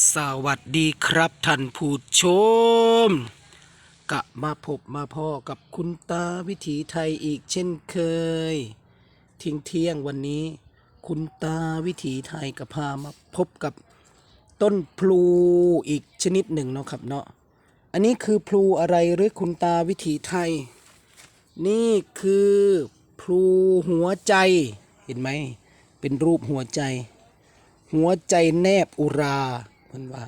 สวัสดีครับท่านผู้ชมกะมาพบมาพ่อกับคุณตาวิถีไทยอีกเช่นเคยเที่ยงเที่ยงวันนี้ คุณตาวิถีไทยก็พามาพบกับต้นพลูอีกชนิดหนึ่งเนาะครับเนาะอันนี้คือพลูอะไรหรือคุณตาวิถีไทย นี่คือพลูหัวใจเห็นไหมเป็นรูปหัวใจ หัวใจแนบอุรา เพิ่นว่า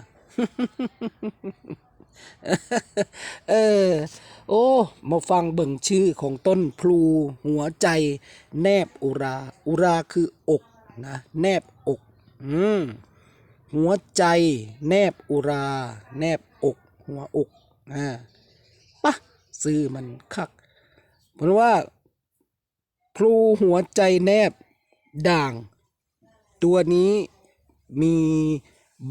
เออ โอ้ มาฟังเบิ่งชื่อของต้นพลูหัวใจ แนบอุรา อุราคือ อกนะ แนบอก อืม หัวใจ แนบอุรา แนบอก หัวอกอ่าปะซื้อมันคักเพราะว่า พลูหัวใจแนบด่าง ตัวนี้มี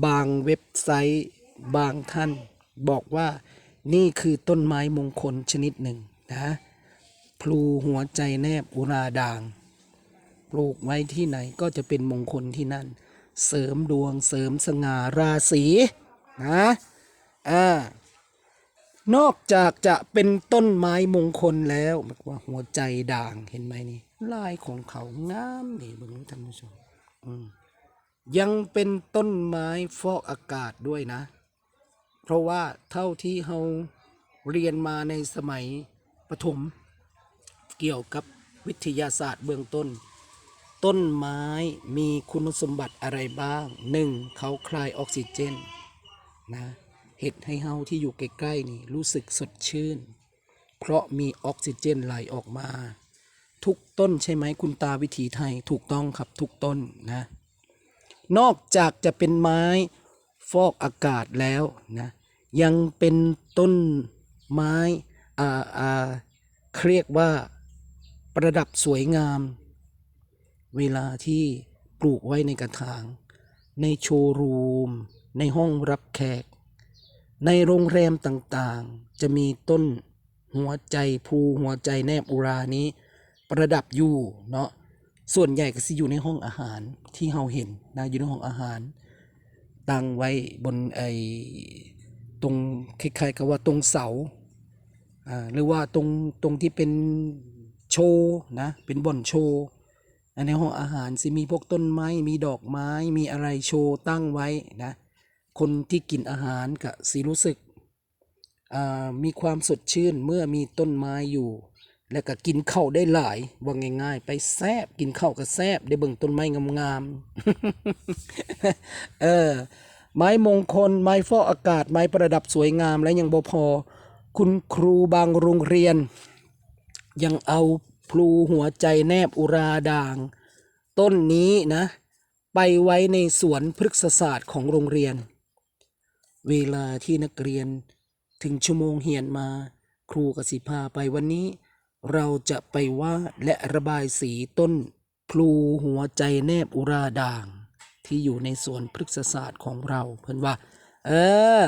บางเว็บไซต์บางท่านบอกว่านี่คือต้นไม้มงคลชนิดหนึ่งนะพลูหัวใจแนบอุราด่าง ปลูกไว้ที่ไหนก็จะเป็นมงคลที่นั่น เสริมดวงเสริมสง่าราศีนะอ่านอกจากจะเป็นต้นไม้มงคลแล้วบอกว่าหัวใจด่างเห็นไหมนี่ลายของเขางามนี่เบึงท่านผู้ชมอืม ยังเป็นต้นไม้ฟอกอากาศด้วยนะ เพราะว่าเท่าที่เราเรียนมาในสมัยประถม เกี่ยวกับวิทยาศาสตร์เบื้องต้น ต้นไม้มีคุณสมบัติอะไรบ้างหนึ่งเขาคลายออกซิเจนนะเห็ดให้เฮาที่อยู่ใกล้ๆนี่รู้สึกสดชื่น เพราะมีออกซิเจนไหลออกมา ทุกต้นใช่ไหมคุณตาวิถีไทยถูกต้องครับทุกต้นนะ นอกจากจะเป็นไม้ฟอกอากาศแล้วนะยังเป็นต้นไม้อ่าอ่าเรียกว่าประดับสวยงาม เวลาที่ปลูกไว้ในกระถาง ในโชว์รูม ในห้องรับแขก ในโรงแรมต่างๆ จะมีต้นหัวใจภูหัวใจแนบอุรานี้ ประดับอยู่เนาะ ส่วนใหญ่ก็สิอยู่ในห้องอาหารที่เราเห็นนะอยู่ในห้องอาหาร ตั้งไว้บนไอ้ตรงคล้ายๆกับว่าตรงเสาอ่าหรือว่าตรงตรงที่เป็นโชว์นะเป็นบ่อนโชว์ในห้องอาหารสิมีพวกต้นไม้มีดอกไม้มีอะไรโชว์ตั้งไว้นะคนที่กินอาหารก็สิรู้สึกมีความสดชื่นเมื่อมีต้นไม้อยู่ แล้วก็กินข้าวได้หลายว่าง่าย ๆ ไปแซบกินข้าวก็แซบได้เบิ่งต้นไม้งามๆเออ ไม้มงคล ไม้ฟอกอากาศ ไม้ประดับสวยงามและยังบ่พอ คุณครูบางโรงเรียน ยังเอาพลูหัวใจแนบอุราด่าง ต้นนี้นะ ไปไว้ในสวนพฤกษศาสตร์ของโรงเรียน เวลาที่นักเรียนถึงชั่วโมงเรียนมา ครูกสิพาไปวันนี้ เราจะไปวาดและระบายสีต้นพลูหัวใจแนบอุราด่าง ที่อยู่ในสวนพฤกษศาสตร์ของเราเพื่อนว่า เออ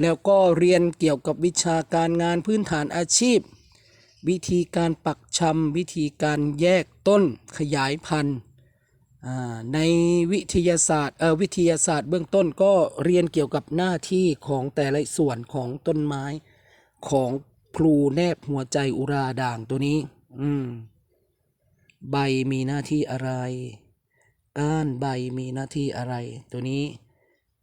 แล้วก็เรียนเกี่ยวกับวิชาการงานพื้นฐานอาชีพ วิธีการปักชำวิธีการแยกต้นขยายพันธุ์ในวิทยาศาสตร์เออวิทยาศาสตร์เบื้องต้นก็เรียนเกี่ยวกับหน้าที่ของแต่ละส่วนของต้นไม้ของ พลูแนบหัวใจอุราด่างตัวนี้ อืม ใบมีหน้าที่อะไร ก้านใบมีหน้าที่อะไร ตัวนี้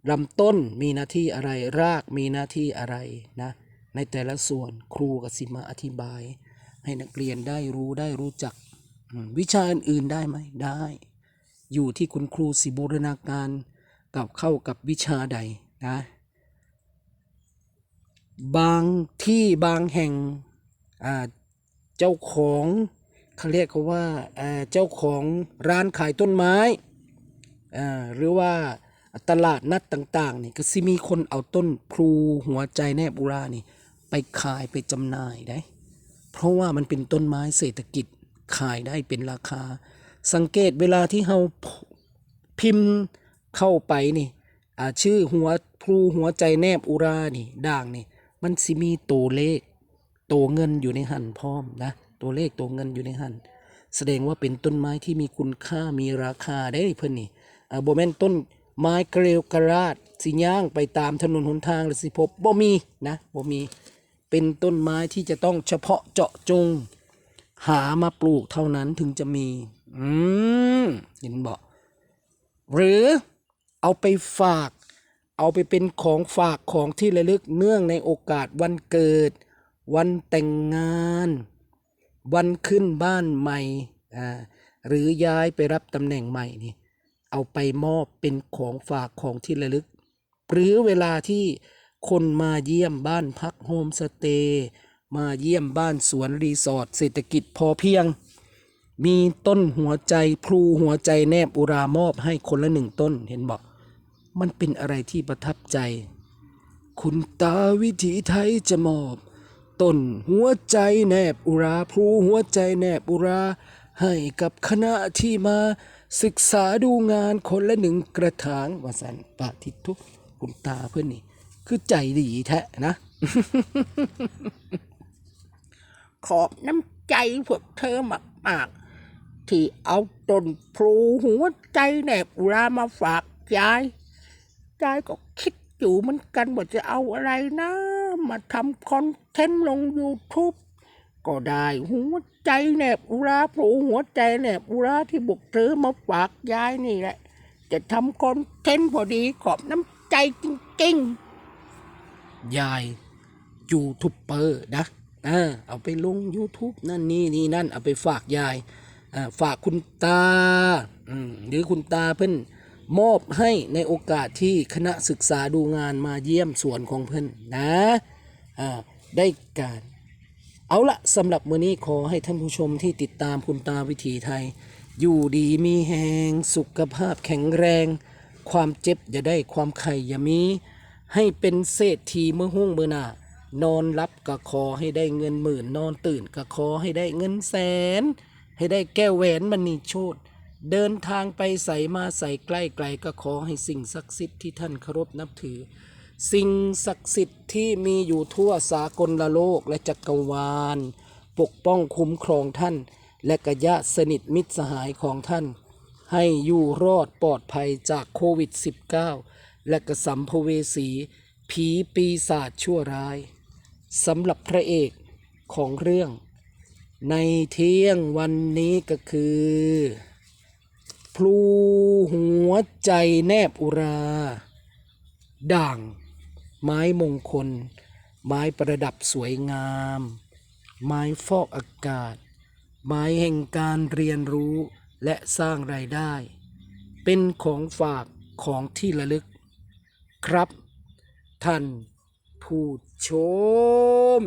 ลำต้นมีหน้าที่อะไร รากมีหน้าที่อะไรนะ ในแต่ละส่วนครูกับสิมาอธิบาย ให้นักเรียนได้รู้ได้รู้จักอืมวิชาอื่นๆได้ไหมได้ อยู่ที่คุณครูสิบูรณาการกับเข้ากับวิชาใดนะ บางที่บางแห่งเจ้าของเขาเรียกเขาว่าเจ้าของร้านขายต้นไม้หรือว่าตลาดนัดต่างๆนี่ก็สิมีคนเอาต้นพลูหัวใจแนบอุรานี่ ไปขายไปจำหน่ายได้ เพราะว่ามันเป็นต้นไม้เศรษฐกิจขายได้เป็นราคา สังเกตเวลาที่เราพิมพ์เข้าไปนี่ชื่อหัวพลูหัวใจแนบอุรานี่ด่างนี่ มันสิมีตัวเลขตัวเงินอยู่ในหันพร้อมนะตัวเลขตัวเงินอยู่ในหันแสดงว่าเป็นต้นไม้ที่มีคุณค่ามีราคาได้เพิ่อนนี่อ่าบ่แมนต้นไม้เกลียวกระราดสิย่างไปตามถนนหนทางหรือสิพบบ่มีนะบ่มีเป็นต้นไม้ที่จะต้องเฉพาะเจาะจง หามาปลูกเท่านั้นถึงจะมี อืมเห็นบอกหรือเอาไปฝาก เอาไปเป็นของฝากของที่ระลึกเนื่องในโอกาสวันเกิด วันแต่งงาน วันขึ้นบ้านใหม่อ่าหรือย้ายไปรับตำแหน่งใหม่นี่เอาไปมอบเป็นของฝากของที่ระลึก หรือเวลาที่คนมาเยี่ยมบ้านพักโฮมสเตย์มาเยี่ยมบ้านสวนรีสอร์ทเศรษฐกิจพอเพียง มีต้นหัวใจพลูหัวใจแนบอุรามอบให้คนละหนึ่งต้นเห็นบอก มันเป็นอะไรที่ประทับใจ คุณตาวิถีไทยจะมอบต้นหัวใจแนบอุราพลูหัวใจแนบอุรา ให้กับคณะที่มาศึกษาดูงานคนละหนึ่งกระถางวสันปาทิทุกคุณตาเพื่อนนี่ คือใจดีแท้นะ ขอบน้ำใจพวกเธอมากๆที่เอาต้นพลูหัวใจแหนบอุรามาฝากยาย ยายก็คิดอยู่เหมือนกันว่าจะเอาอะไรนะ มาทำคอนเทนต์ลง YouTube ก็ได้หัวใจแหนบอุราพลูหัวใจแหนบอุราที่บุกเธอมาฝากยายนี่แหละ จะทำคอนเทนต์พอดีขอบน้ำใจจริงๆ ยายยูทูบเบอร์นะอ่าเอาไปลง YouTube นั่นนี่นี่นั่นเอาไปฝากยายฝากคุณตาหรือคุณตาเพิ่อน มอบให้ในโอกาสที่คณะศึกษาดูงานมาเยี่ยมสวนของเพิ่นนะอ่าได้การเอาละสำหรับมื้อนี้ขอให้ท่านผู้ชมที่ติดตามคุณตาวิถีไทย อยู่ดีมีแหงสุขภาพแข็งแรง ความเจ็บอย่าได้ความไข่อย่ามี ให้เป็นเศรษฐีเมื่อหุ่งเมื่อหน้านอนรับก็ขอให้ได้เงินหมื่น นอนตื่นก็ขอให้ได้เงินแสน ให้ได้แก้วแหวนมณีโชต เดินทางไปใส่มาใส่ใกล้ไกลก็ขอให้สิ่งศักดิ์สิทธิ์ที่ท่านเคารพนับถือ สิ่งศักดิ์สิทธิ์ที่มีอยู่ทั่วสากลโลกและจักรวาล ปกป้องคุ้มครองท่าน และกญาติสนิทมิตรสหายของท่าน ให้อยู่รอดปลอดภัยจากโควิด -19 และกระสัมภเวสี ผีปีศาจชั่วร้ายสำหรับพระเอกของเรื่อง ในเที่ยงวันนี้ก็คือ พลูหัวใจแนบอุรา ด่าง ไม้มงคล ไม้ประดับสวยงาม ไม้ฟอกอากาศ ไม้แห่งการเรียนรู้และสร้างรายได้ เป็นของฝากของที่ระลึก ครับ ท่านผู้ชม